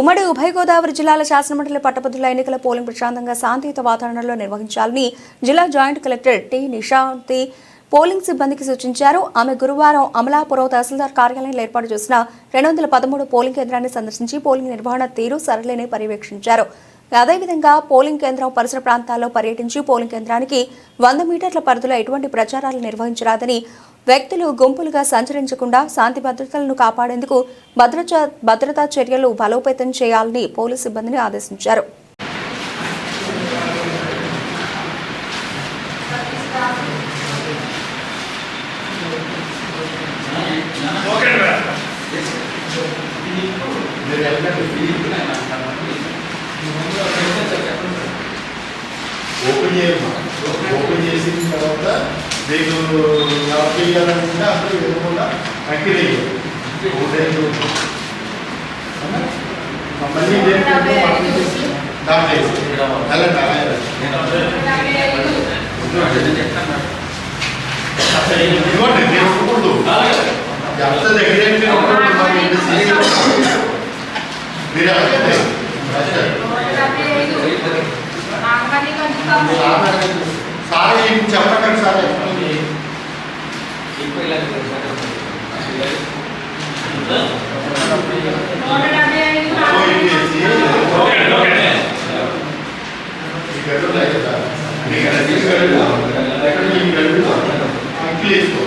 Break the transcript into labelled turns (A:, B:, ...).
A: ఉమ్మడి ఉభయ గోదావరి జిల్లాల శాసనమండలి పట్టభద్రుల ఎన్నికల పోలింగ్ ప్రశాంతంగా శాంతియుత వాతావరణంలో నిర్వహించాలని జిల్లా joint collector T Nishanthi polling సిబ్బందికి సూచించారు. ఆమె గురువారం అమలాపురం తహసీల్దార్ కార్యాలయంలో ఏర్పాటు చేసిన రెండు వందల పదమూడు పోలింగ్ కేంద్రాన్ని సందర్శించి పోలింగ్ నిర్వహణ తీరు సరళిని పర్యవేక్షించారు. అదేవిధంగా పోలింగ్ కేంద్రం పరిసర ప్రాంతాల్లో పర్యటించి పోలింగ్ కేంద్రానికి వంద మీటర్ల పరిధిలో ఎటువంటి ప్రచారాలు నిర్వహించరాదని వ్యక్తులు గుంపులుగా సంచరించకుండా శాంతి భద్రతలను కాపాడేందుకు భద్రత భద్రతా చర్యలు బలోపేతం చేయాలని పోలీసు సిబ్బందిని ఆదేశించారు.
B: ఓపెన్ చేయమ్మా ఓపెన్ చేసిన తర్వాత మీకు ఎలా చేయాలనుకుంటే అందరూ ఎదురుకుండా అక్కిరి మళ్ళీ ఎంత దగ్గర మీరు సార్ ఏం చెప్పకండి సార్
C: అంకిల్ వేసుకో